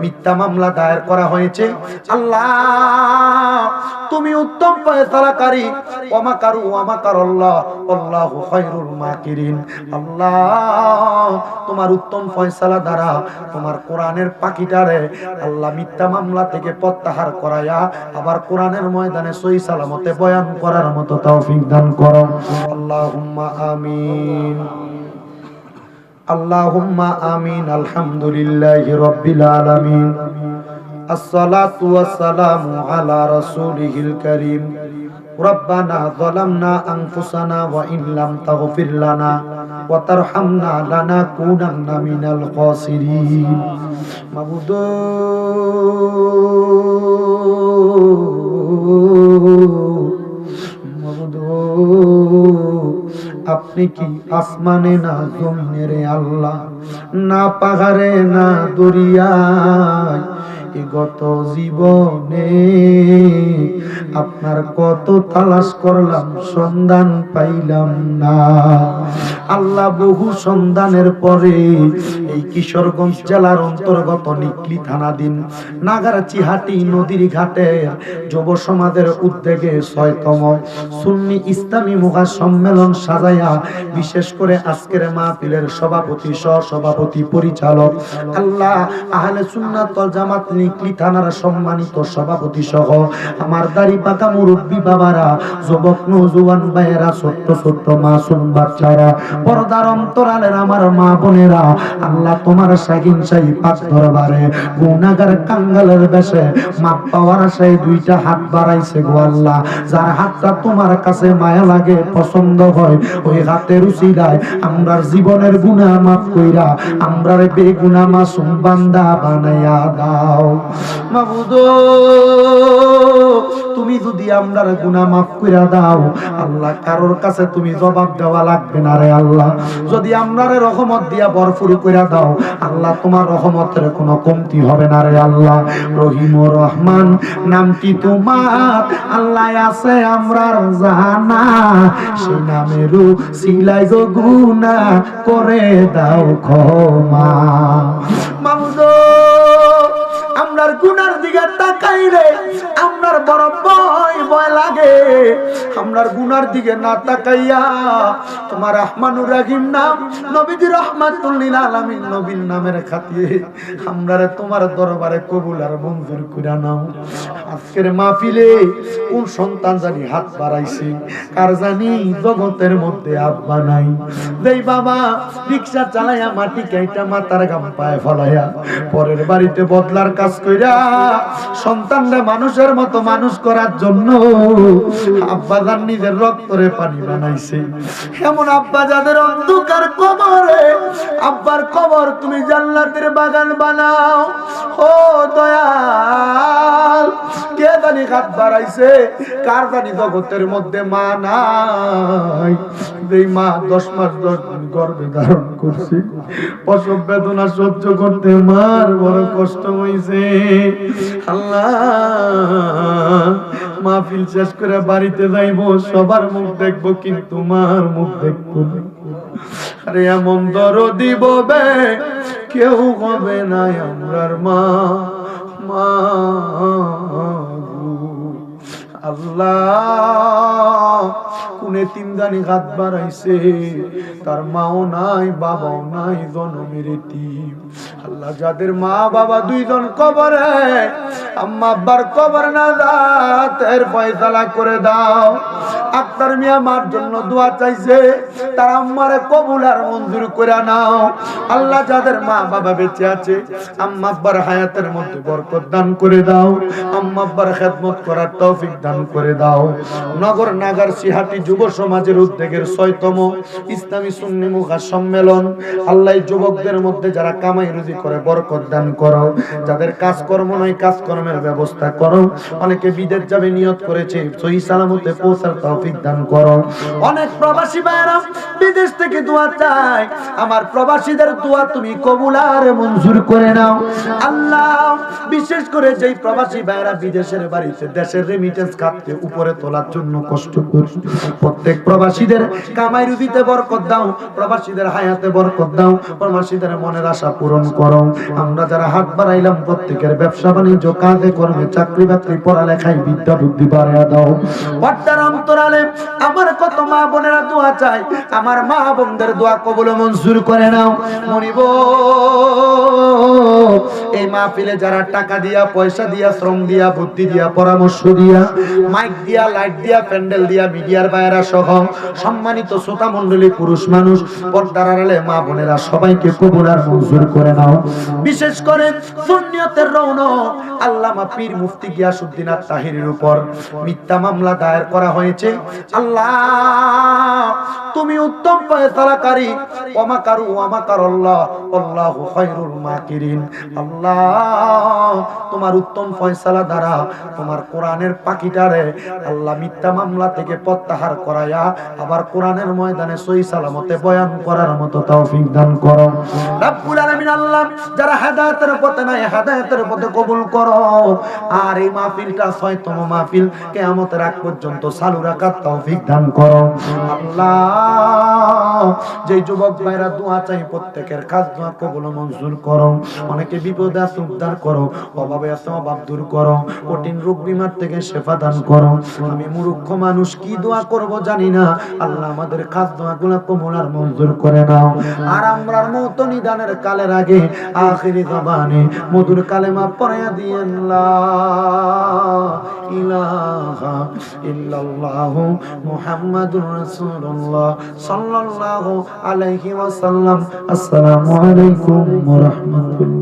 মিথ্যা মামলা দায়ের করা হয়েছে। আল্লাহ, তুমি উত্তম আল্লাহু, আল্লাহ তোমার উত্তম ফয়সালা দ্বারা তোমার কোরআনের পাখিটারে আল্লাহ মিথ্যা মামলা থেকে প্রত্যাহার করায়া আবার কোরআনের ময়দানে সহি সালামতে বয়ান করার মতো তৌফিক দান করো। আল্লাহুম্মা আমিন। اللهم آمين الحمد لله رب العالمين الصلاة والسلام على رسوله الكريم ربنا ظلمنا أنفسنا وإن لم تغفر لنا وترحمنا لنكونن من الخاسرين কি আসমানে না জমিনে রে আল্লাহ? না পাহাড়ে, না দরিয়ায় গত জীবনে আপনার কত তালাশ করলাম, সন্ধান পাইলাম না। আল্লাহ বহু সন্ধানের পরে কিশোরগঞ্জ জেলার অন্তর্গত নিকলি থানাধীন নাগারচিহাটি নদীর ঘাটে যুব সমাজের উদ্যোগে ছয়তম সুন্নি ইসলামী মুখা সম্মেলন সাজাইয়া বিশেষ করে আজকের মাহফিলের সভাপতি সহ সভাপতি পরিচালক, আল্লাহ আহলে সুন্নাত ওয়াল জামাত নিকলি থানার সম্মানিত সভাপতি সহ আমার দাড়ি পাকা মুরব্বী বাবারা, যুবক নৌজওয়ান ভাইয়েরা, ছোট্ট ছোট্ট মাসুম বাচ্চারা, পর্দার অন্তরালের আমার মা বোনেরা, আল্লাহ তোমার সাকিন সাই পাক দরবারে। গুনাগার কাঙ্গালের বেশে মাপ পাওয়ার আশায় দুইটা হাত বাড়াইছে গো আল্লাহ। যার হাতটা তোমার কাছে মায়া লাগে, পছন্দ হয়, ওই হাতের উচিলায় আমরার জীবনের গুনাহ মাফ কইরা, আমরার বেগুনা মাসুম বান্দা বানাইয়া দাও। মাবুদ তুমি যদি আমরার গুনাহ মাফ কইরা দাও, আল্লাহ কারোর কাছে তুমি জবাব দেওয়া লাগবে না রে আল্লাহ। যদি আমরারে রহমত দিয়া ভরপুর কইরা দাও, আল্লাহ তোমার রহমতের কোনো কমতি হবে না রে আল্লাহ। রহিম রহমান নামটি তোমার? আল্লাহ আছে আমরার জানা। সেই নামেরও সিলাই গো গুনা করে দাও ক্ষমা। মামুদ আমরার গুনার দিকে তাকাই রে বড় ভয় লাগে। আমরার গুনার দিকে না তাকাইয়া তোমার রহমানুর রাহিম নাম, নবীজি রহমাতুল্লিল আলামিন নবীর নামের খাতিয়ে আমরারে তোমার দরবারে কবুল আর মঞ্জুর কইরা নাও। আজকের মাহফিলে কোন সন্তান জানি হাত বাড়াইছে, কার জানি জগতের মধ্যে আব্বা নাই। দেই বাবা রিক্সা চালাইয়া মাটি কাইটা মাথার গাম পায়ে ফলাইয়া পরের বাড়িতে বদলার কাজ কইরা সন্তানরে মানুষের মতো মানুষ করার জন্য আব্বা যান নিজের রক্তরে পানি বানাইছে। এমন আব্বা যাদের অন্ধকার কবরে, আব্বার কবর তুমি জান্নাতের বাগান বানাও। ও দয়াল, কে জানি হাত বাড়াইছে, কার জানি জগতের মধ্যে মা নাই। এই মা দশ মাস দশ দিন গর্ভে ধারণ করছে প্রসব বেদনা সহ্য করতে মার বড় কষ্ট হইছে। আল্লাহ মাহফিল শেষ করে বাড়িতে যাইব, সবার মুখ দেখব, কিন্তু মার মুখ দেখব। আরে এমন দর দিব বে কেউ হবে না আমরার মা মা আল্লাহ তিন জানি হাত বাড়াইছে। তার মাও নাই, বাবাও নাই, জনমের টিম আল্লাহ যাদের মা, বাবা দুইজন কবরে, আম্মা আব্বার কবর না দা তের ফয়সালা করে দাও। আক্তার মিয়া মার জন্য দোয়া চাইছে। তার আম্মারে কবুল আর মঞ্জুর করে নাও। আল্লাহ যাদের মা বাবা বেঁচে আছে, আম্মা আব্বার হায়াতের মধ্যে বরকত দান করে দাও। আম্মা আব্বার খেদমত করার তৌফিক দান করে দাও। নগর নাগার সিহাটি যুব সমাজের উদ্যোগের ছয়তম ইসলামী সুন্নি মুখা সম্মেলন। আল্লাহ যুবকদের মধ্যে যারা কামাই রুজি করে বরকত দান করো। যাদের কাজকর্ম নয়, কাজকর্মের ব্যবস্থা করো। অনেকে বিদেশ যাবে নিয়ত করেছে, সহি সালামতে পৌঁছার তৌফিক তৌফিক দান করো। অনেক প্রবাসী ভাইরা বিদেশ থেকে দোয়া চাই আমার প্রবাসীদের দোয়া তুমি কবুল আর মঞ্জুর করে নাও। আল্লাহ, বিশেষ করে যেই প্রবাসী ভাইরা বিদেশের বাড়িতে দেশের রেমিটেন্স খাতকে উপরে তোলার জন্য কষ্ট করছে প্রত্যেক প্রবাসীদের কামাই রুবিতে বরকত দাও, প্রবাসীদের হায়াতে বরকত দাও, প্রবাসীদের মনের আশা পূরণ করো। আমরা যারা হাত বাড়াইলাম, প্রত্যেকের ব্যবসা বাণিজ্য, কাজে কর্মে, চাকরি বাকরি, পড়ালেখায় বিদ্যা বুদ্ধি বাড়াইয়া দাও। পর্দার অন্তরালে আমার কত মা বোনেরা দোয়া চাই আমার মা বোনদের দোয়া কবুল মঞ্জুর করে নাও। মনিব এই মাহফিলে যারা টাকা দিয়া, পয়সা দিয়া, শ্রম দিয়া, বুদ্ধি দিয়া, পরামর্শ দিয়া, মাইক দিয়া, লাইট দিয়া, প্যান্ডেল দিয়া, মিডিয়ার বাইরা সহ সম্মানিত শ্রোতা মণ্ডলী, পুরুষ মানুষ, পর্দার আড়ালে মা বোনেরা সবাইকে কবুল আর মঞ্জুর করে নাও। বিশেষ করে সুন্নিয়তের রৌনক আল্লামা পীর মুফতি গিয়াসউদ্দিন আর তাহিরের উপর মিথ্যা মামলা দায়ের করা হয়েছে। আল্লাহ, তুমি উত্তম ফয়সালাকারী। আল্লাহু খায়রুল মাকিরিন। আল্লাহ, তোমার উত্তম ফয়সালা দ্বারা তোমার কোরআনের পাখিটারে আল্লাহ মিথ্যা মামলা থেকে প্রত্যাহার করায়া আবার কোরআনের ময়দানে সহি সালামতে বয়ান করার মতো তৌফিক দান করো। আলামিন আল্লাহ, যারা হেদায়েতের পথে নাই, হেদায়েতের পথে কবুল করো। আর এই মাহফিলটা ছয়তম মাহফিল, কিয়ামতের আগ পর্যন্ত চালু তৌফিক দান করো। আল্লাহ যে যুবক ভাইরা দোয়া চাই, প্রত্যেকের কাজ দোয়া কবুল মঞ্জুর করো। অনেকে বিপদে আছে, উদ্ধার করো, অভাবে আছে, অভাব দূর করো। কঠিন রোগ বিমার থেকে শেফা দান করো। আমি মূর্খ মানুষ, কি দোয়া করব জানি না। আল্লাহ আমাদের কাজ দোয়া গুলা কবুল আর মঞ্জুর করে নাও। আর আমরার মত নিদানের কালের আগে, আখিরি জবানে মধুর কালেমা পড়াইয়া দিয়েন, লা ইলাহা ইল্লাল্লাহ আসসালামু আলাইকুম